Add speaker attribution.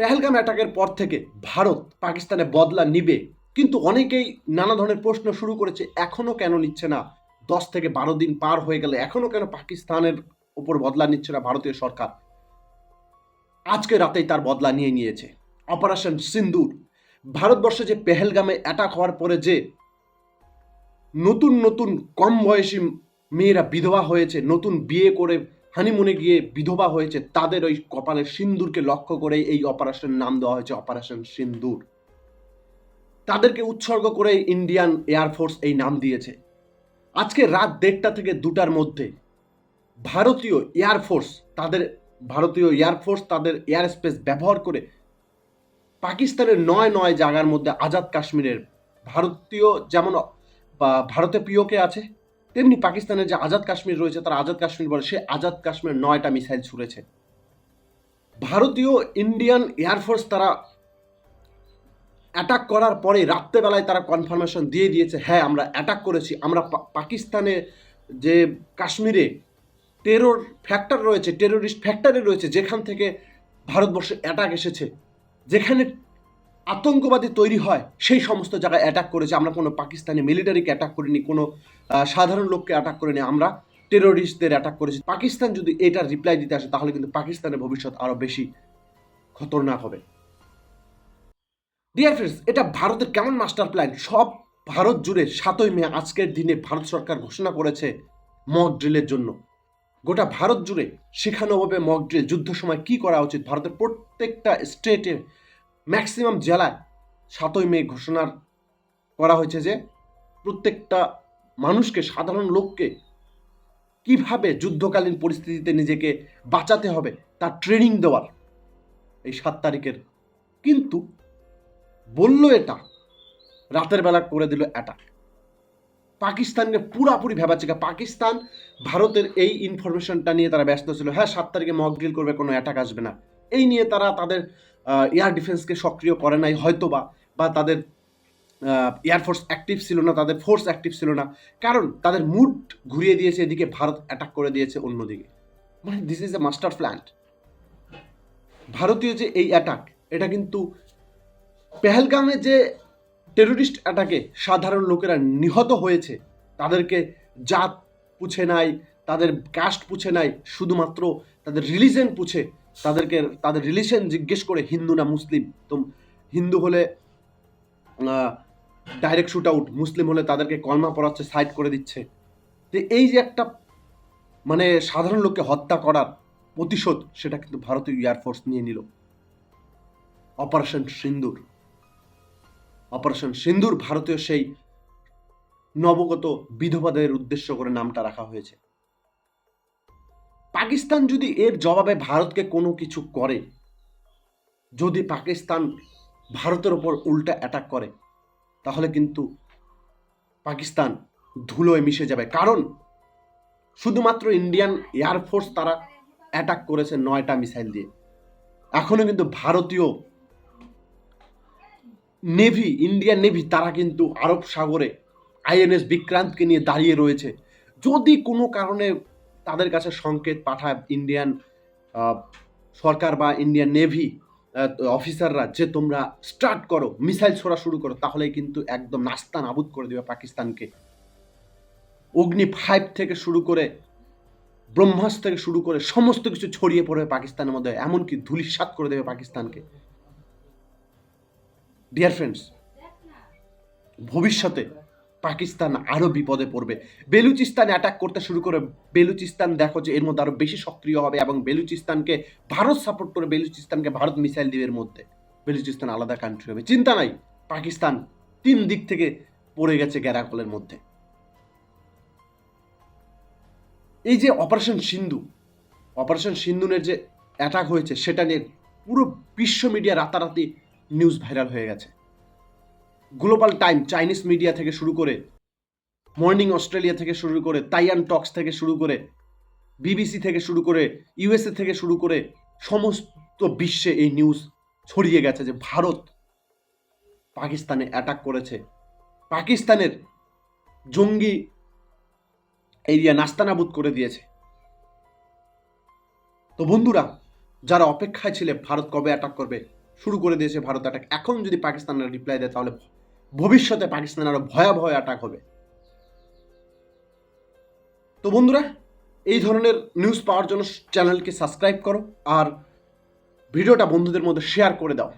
Speaker 1: পেহেলগাম অ্যাটাকের পর থেকে ভারত পাকিস্তানে বদলা নিবে। কিন্তু অনেকেই নানা ধরনের প্রশ্ন শুরু করেছে এখনও কেন নিচ্ছে না? দশ থেকে বারো দিন পার হয়ে গেলে এখনও কেন পাকিস্তানের ওপর বদলা নিচ্ছে না ভারতীয় সরকার? আজকে রাতেই তার বদলা নিয়ে নিয়েছে। অপারেশন সিন্দুর। ভারতবর্ষে যে পেহেলগামে অ্যাটাক হওয়ার পরে যে নতুন নতুন কম বয়সী মেয়েরা বিধবা হয়েছে, নতুন বিয়ে করে হানিমুনে গিয়ে বিধবা হয়েছে, তাদের ওই কপালের সিন্দুরকে লক্ষ্য করে এই অপারেশন নাম দেওয়া হয়েছে অপারেশন সিন্দুর। তাদেরকে উৎসর্গ করে ইন্ডিয়ান এয়ারফোর্স এই নাম দিয়েছে। আজকে রাত দেড়টা থেকে দুটার মধ্যে ভারতীয় এয়ারফোর্স তাদের, ভারতীয় এয়ারফোর্স তাদের এয়ার স্পেস ব্যবহার করে পাকিস্তানের নয় নয় জায়গার মধ্যে আজাদ কাশ্মীরের ভারতীয় যেমন ভারতে প্রিয়কে আছে তেমনি পাকিস্তানের যে আজাদ কাশ্মীর রয়েছে, তারা আজাদ কাশ্মীর বলে সে আজাদ কাশ্মীর নয়টা মিসাইল ছুড়েছে। ভারতীয় ইন্ডিয়ান এয়ারফোর্স তারা অ্যাটাক করার পরে রাত্রেবেলায় তারা কনফার্মেশন দিয়ে দিয়েছে হ্যাঁ আমরা অ্যাটাক করেছি। আমরা পাকিস্তানে যে কাশ্মীরে টেরর ফ্যাক্টর রয়েছে টেরোরিস্ট ফ্যাক্টরি রয়েছে, যেখান থেকে ভারতবর্ষে অ্যাটাক এসেছে, যেখানে আতঙ্কবাদী তৈরি হয়, সেই সমস্ত জায়গায় অ্যাটাক করেছে। আমরা কোনো পাকিস্তানি মিলিটারিকে অ্যাটাক করিনি, কোনো সাধারণ লোককে অ্যাটাক করিনি, আমরা টেরোরিস্টদের অ্যাটাক করেছি। পাকিস্তান যদি এটার রিপ্লাই দিতে আসে, তাহলে কিন্তু পাকিস্তানের ভবিষ্যৎ আরও বেশি খতরনাক হবে। ডিয়ার ফ্রেন্ডস এটা ভারতের কেমন মাস্টার প্ল্যান সব ভারত জুড়ে সাতই মে আজকের দিনে ভারত সরকার ঘোষণা করেছে মক ড্রিলের জন্য। গোটা ভারত জুড়ে শেখানো হবে মক ড্রিল যুদ্ধ সময় কি করা উচিত? ভারতের প্রত্যেকটা স্টেটে ম্যাক্সিমাম জেলায় সাতই মে ঘোষণার করা হয়েছে যে প্রত্যেকটা মানুষকে, সাধারণ লোককে কীভাবে যুদ্ধকালীন পরিস্থিতিতে নিজেকে বাঁচাতে হবে তার ট্রেনিং দেওয়ার এই সাত তারিখের। কিন্তু বলল এটা, রাতের বেলা করে দিল অ্যাটাক পাকিস্তানকে পুরাপুরি ভেবাচ্ছে পাকিস্তান ভারতের এই ইনফরমেশনটা নিয়ে তারা ব্যস্ত ছিল। হ্যাঁ সাত তারিখে মক ড্রিল করবে, কোনো অ্যাটাক আসবে না। এই নিয়ে তারা তাদের এয়ার ডিফেন্সকে সক্রিয় করে নাই হয়তো বা তাদের এয়ারফোর্স অ্যাক্টিভ ছিল না, তাদের ফোর্স অ্যাক্টিভ ছিল না। কারণ তাদের মুড ঘুরিয়ে দিয়েছে, এদিকে ভারত অ্যাটাক করে দিয়েছে অন্যদিকে। মানে this is a master plant ভারতীয় যে এই অ্যাটাক এটা কিন্তু পেহেলগামে যে টেরোরিস্ট অ্যাটাকে সাধারণ লোকেরা নিহত হয়েছে, তাদেরকে জাত পুছে নাই, তাদের কাস্ট পুছে নাই, শুধুমাত্র তাদের রিলিজেন পুছে তাদেরকে, তাদের রিলেশন জিজ্ঞেস করে, হিন্দু না মুসলিম? তো হিন্দু হলে ডাইরেক্ট শুট আউট মুসলিম হলে তাদেরকে কলমা পড়াচ্ছে সাইড করে দিচ্ছে। তো এই যে একটা মানে সাধারণ লোককে হত্যা করার প্রতিশোধ, সেটা কিন্তু ভারতীয় এয়ারফোর্স নিয়ে নিল। অপারেশন সিন্দুর অপারেশন সিন্দুর ভারতীয় সেই নবগত বিধবাদের উদ্দেশ্য করে নামটা রাখা হয়েছে। পাকিস্তান যদি এর জবাবে ভারতকে কোনো কিছু করে, যদি পাকিস্তান ভারতের ওপর উল্টা অ্যাটাক করে, তাহলে কিন্তু পাকিস্তান ধুলোয় মিশে যাবে। কারণ শুধুমাত্র ইন্ডিয়ান এয়ারফোর্স তারা অ্যাটাক করেছে নয়টা মিসাইল দিয়ে। এখনও কিন্তু ভারতীয় নেভি ইন্ডিয়ান নেভি তারা কিন্তু আরব সাগরে আইএনএস বিক্রান্তকে নিয়ে দাঁড়িয়ে রয়েছে। যদি কোনো কারণে তাদের কাছে সংকেত পাঠায় ইন্ডিয়ান সরকার বা ইন্ডিয়ান নেভি অফিসাররা যে তোমরা স্টার্ট করো মিসাইল ছোড়া শুরু করো তাহলে কিন্তু একদম নাস্তা নাবুদ করে দেবে পাকিস্তানকে। অগ্নি ফাইভ থেকে শুরু করে, ব্রহ্মাস্ত্র থেকে শুরু করে সমস্ত কিছু ছড়িয়ে পড়বে পাকিস্তানের মধ্যে, এমনকি ধুলিসাৎ করে দেবে পাকিস্তানকে। ডিয়ার ফ্রেন্ডস ভবিষ্যতে পাকিস্তান আরও বিপদে পড়বে। বেলুচিস্তান অ্যাটাক করতে শুরু করে, বেলুচিস্তান দেখো যে এর মধ্যে আরও বেশি সক্রিয় হবে এবং বেলুচিস্তানকে, ভারত সাপোর্ট করে বেলুচিস্তানকে ভারত মিসাইল দিবে এর মধ্যে। বেলুচিস্তান আলাদা কান্ট্রি হবে। চিন্তা নাই, পাকিস্তান তিন দিক থেকে পড়ে গেছে গ্যারাকলের মধ্যে। এই যে অপারেশন সিন্ধু অপারেশন সিন্ধুনের যে অ্যাটাক হয়েছে, সেটা নিয়ে পুরো বিশ্ব মিডিয়া রাতারাতি নিউজ ভাইরাল হয়ে গেছে। গ্লোবাল টাইম চাইনিজ মিডিয়া থেকে শুরু করে মর্নিং অস্ট্রেলিয়া থেকে শুরু করে তাইয়ান টক্স থেকে শুরু করে বিবিসি থেকে শুরু করে ইউএসএ থেকে শুরু করে, সমস্ত বিশ্বে এই নিউজ ছড়িয়ে গেছে যে ভারত পাকিস্তানে অ্যাটাক করেছে। পাকিস্তানের জঙ্গি এরিয়া নাস্তানাবুদ করে দিয়েছে। তো বন্ধুরা, যারা অপেক্ষায় ছিলে, ভারত কবে অ্যাটাক করবে? শুরু করে দিয়েছে ভারত অ্যাটাক এখন যদি পাকিস্তানের রিপ্লাই দেয়, তাহলে ভবিষ্যতে পাকিস্তান আরও ভয়াবহ অ্যাটাক হবে। তো বন্ধুরা, এই ধরনের নিউজ পাওয়ার জন্য চ্যানেলকে সাবস্ক্রাইব করো আর ভিডিওটা বন্ধুদের মধ্যে শেয়ার করে দাও।